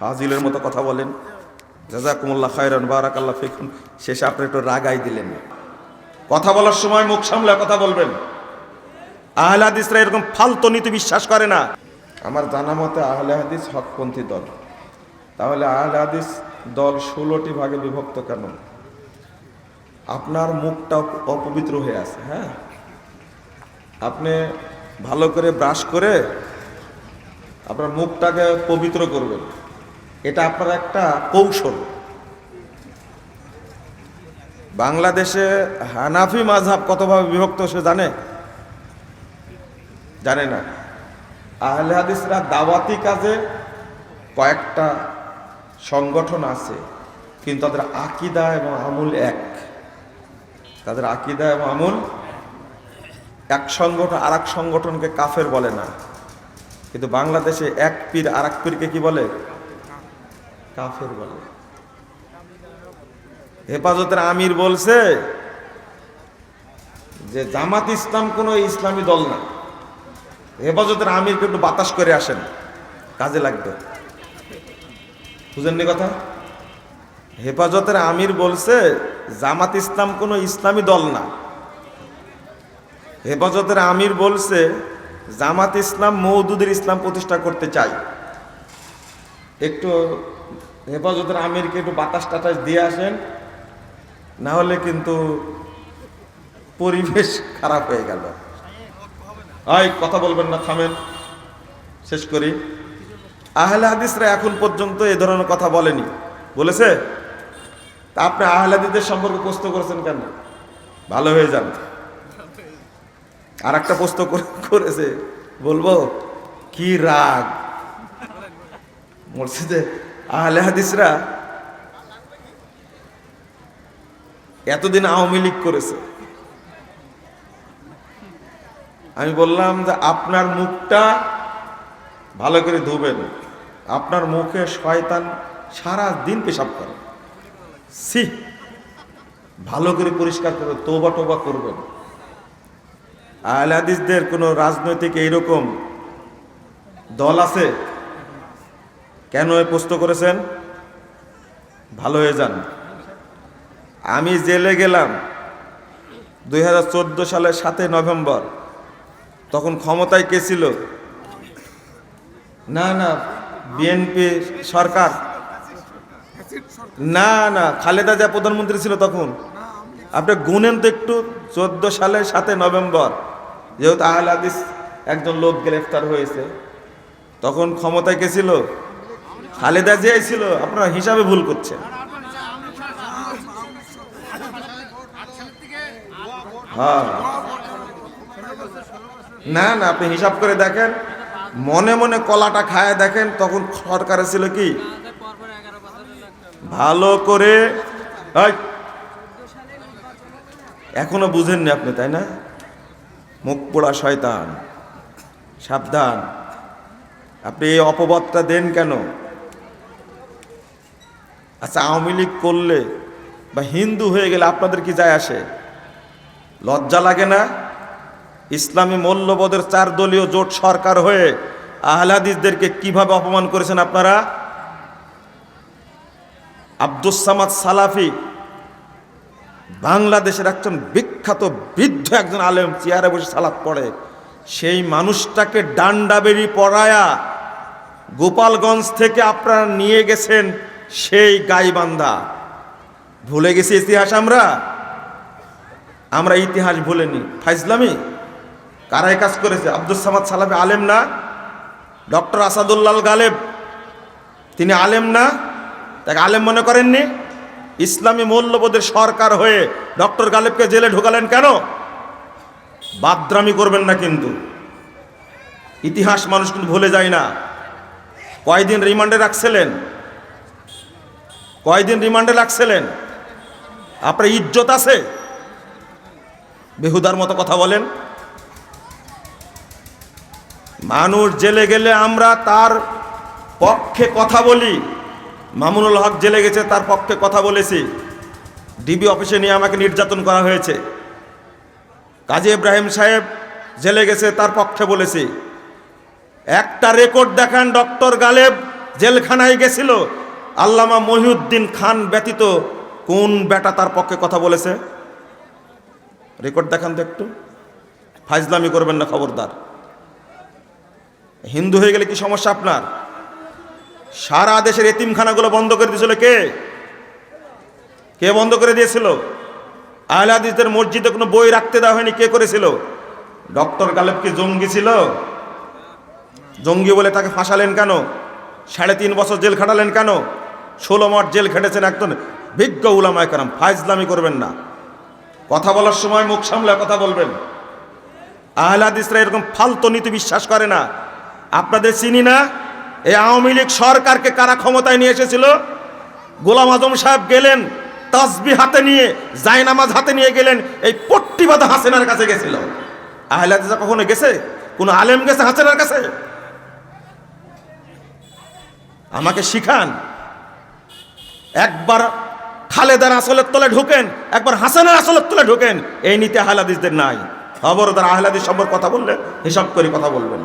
ফাজিলের মতো কথা বলেন। জাজাকুমুল্লাহ খায়রান, বারাকাল্লাহ ফিকুন শেষে আপনি একটু রাগাই দিলেন। কথা বলার সময় মুখ সামলে কথা বলবেন। আহলে হাদিসরা এরকম ফালতু নীতি বিশ্বাস করে না। আমার জানা মতে আহলে হাদিস হকপন্থী দল। তাহলে আহলে হাদিস দল ষোলোটি ভাগে বিভক্ত কেন? আপনার মুখটা অপবিত্র হয়ে আছে হ্যাঁ? আপনি ভালো করে ব্রাশ করে আপনার মুখটাকে পবিত্র করবেন। এটা আপনার একটা কৌশল। বাংলাদেশে হানাফি মাঝহাব কতভাবে বিভক্ত সে জানে? জানে না। আহলে হাদিসরা দাওয়াতি কাজে কয়েকটা সংগঠন আছে, কিন্তু তাদের আকিদা এবং আমুল এক। তাদের আকিদা এবং আমূল এক সংগঠন আর সংগঠনকে কাফের বলে না। কিন্তু বাংলাদেশে এক পীর আর পীরকে কি বলে? কাফের বলে। হেফাজতের আমির বলছে যে জামাত ইসলাম কোনো ইসলামী দল না। হেফাজতের আমিরকে একটু বাতাস করে আসেন, কাজে লাগবে। বুঝেননি কথা? হেফাজতের আমির বলছে জামাত ইসলাম কোনো ইসলামী দল না। হেফাজতের আমির বলছে জামাত ইসলাম মৌদুদের ইসলাম প্রতিষ্ঠা করতে চাই একটু হেফাজতের আমিরকে একটু বাতাস টাতাস দিয়ে আসেন, না হলে কিন্তু পরিবেশ খারাপ হয়ে গেল। হয় কথা বলবেন না, থামেন। শেষ করি। আহলে হাদিসরা এখন পর্যন্ত এ ধরনের কথা বলেনি। বলেছে? তা আপনি আহলে হাদিসদের সম্পর্কে প্রশ্ন করেছেন কেন? ভালো হয়ে যান। আর একটা প্রশ্ন করে- করেছে, বলব, কি রাগ? মসজিদে আহলে হাদিসরা এতদিন আওয়ামী লীগ করেছে। আমি বললাম যে আপনার মুখটা ভালো করে ধুবেন। আপনার মুখে শয়তান সারা দিন পেশাব করে। সি ভালো করে পরিষ্কার করে তোবা টোবা করবেন। আহলে হাদিসদের কোনো রাজনৈতিক এইরকম দল আছে? কেন এ প্রশ্ন করেছেন? ভালো হয়ে যান। আমি জেলে গেলাম দুই হাজার চোদ্দ সালের সাতই নভেম্বর। তখন ক্ষমতায় কে ছিল? না না, বিএনপি সরকার। না না, খালেদা যা প্রধানমন্ত্রী ছিল তখন। আপনি গুনেন তো একটু, চোদ্দ সালের সাতই নভেম্বর। যেহেতু হাদিস একজন লোক গ্রেফতার হয়েছে। তখন ক্ষমতায় কে ছিল? খালেদা জিয়াই ছিল, আপনারা হিসাবে ভুল করছেন। হ্যাঁ। না না, আপনি হিসাব করে দেখেন। মনে মনে কলাটা খায় দেখেন, তখন সরকারে ছিল কি? ভালো করে এখনও বুঝেননি আপনি, তাই না? মুখ পোড়া শয়তান, সাবধান। আপনি এই অপবাদটা দেন কেন? আচ্ছা আওয়ামী লীগ করলে বা হিন্দু হয়ে গেলে আপনাদের কি যায় আসে? লজ্জা লাগে না? ইসলামী মূল্যবোধের চার দলীয় জোট সরকার হয়ে আহলাদিসদেরকে কীভাবে অপমান করেছেন আপনারা? আব্দুস সামাদ সালাফি বাংলাদেশের একজন বিখ্যাত বৃদ্ধ একজন আলেম চেয়ারে বসে সালাত পড়ে। সেই মানুষটাকে ডান্ডাবেরি পড়ায়া গোপালগঞ্জ থেকে আপনারা নিয়ে গেছেন সেই গাইবান্ধা। ভুলে গেছি ইতিহাস আমরা? আমরা ইতিহাস ভুলিনি। ফাইজলামি? কারাই কাজ করেছে? আব্দুল সামাদ সালাফি আলেম না? ডক্টর আসাদুল্লাল গালেব? তিনি আলেম না? তাকে আলেম মনে করেননি? ইসলামী মূল্যবোধের সরকার হয়ে ডক্টর গালেবকে জেলে ঢোকালেন কেন? বাদরামি করবেন না কিন্তু। ইতিহাস মানুষ কিন্তু ভুলে যায় না। কয়দিন রিমান্ডে রাখছিলেন? কয়দিন রিমান্ডে লাগছিলেন? আপনার ইজ্জত আছে? বেহুদার মতো কথা বলেন। মানুষ জেলে গেলে আমরা তার পক্ষে কথা বলি। মামুনুল হক জেলে গেছে, তার পক্ষে কথা বলেছি। ডিবি অফিসে নিয়ে আমাকে নির্যাতন করা হয়েছে। কাজী ইব্রাহিম সাহেব জেলে গেছে, তার পক্ষে বলেছি। একটা রেকর্ড দেখান, ডক্টর গালেব জেলখানায় গেছিল। আল্লামা মহিউদ্দিন খান ব্যতীত কোন বেটা তার পক্ষে কথা বলেছে? রেকর্ড দেখান তো একটু। ফাইজলামি করবেন না খবরদার। হিন্দু হয়ে গেলে কি সমস্যা আপনার? সারা দেশের এতিমখানাগুলো বন্ধ করে দিয়েছিল কে? কে বন্ধ করে দিয়েছিল? আহলে হাদিসদের মসজিদে কোনো বই রাখতে দেওয়া হয়নি, কে করেছিল? ডক্টর গালেব কি জঙ্গি ছিল? জঙ্গি বলে তাকে ফাঁসালেন কেন? সাড়ে তিন বছর জেল খাটালেন কেন? ষোলো মাস জেল খেটেছেন একজন বিজ্ঞ উলামায় কারাম, ফাইজলামি করবেন না। কথা বলার সময় মুখ সামলে কথা বলবেন। আহলাদিসরা এরকম ফালতু নীতি বিশ্বাস করে না। আপনাদের চিনি না? এই আওয়ামী লীগ সরকারকে কারা ক্ষমতায় নিয়ে এসেছিল? গোলাম আজম সাহেব গেলেন তাসবি হাতে নিয়ে, জায়নামাজ হাতে নিয়ে গেলেন, এই পট্টিবাদা হাসেনার কাছে গেছিল। আহলাদিসরা কখনো গেছে? কোনো আলেম গেছে হাসেনার কাছে? আমাকে শিখান। একবার খালেদার আসলের তলে ঢুকেন, একবার হাসানের আসলের তলে ঢুকেন, এই নীতি আহলাদিসদের নাই। খবরদার আহলাদিস সম্পর্কে কথা বললে, হিসাব করে কথা বলবেন।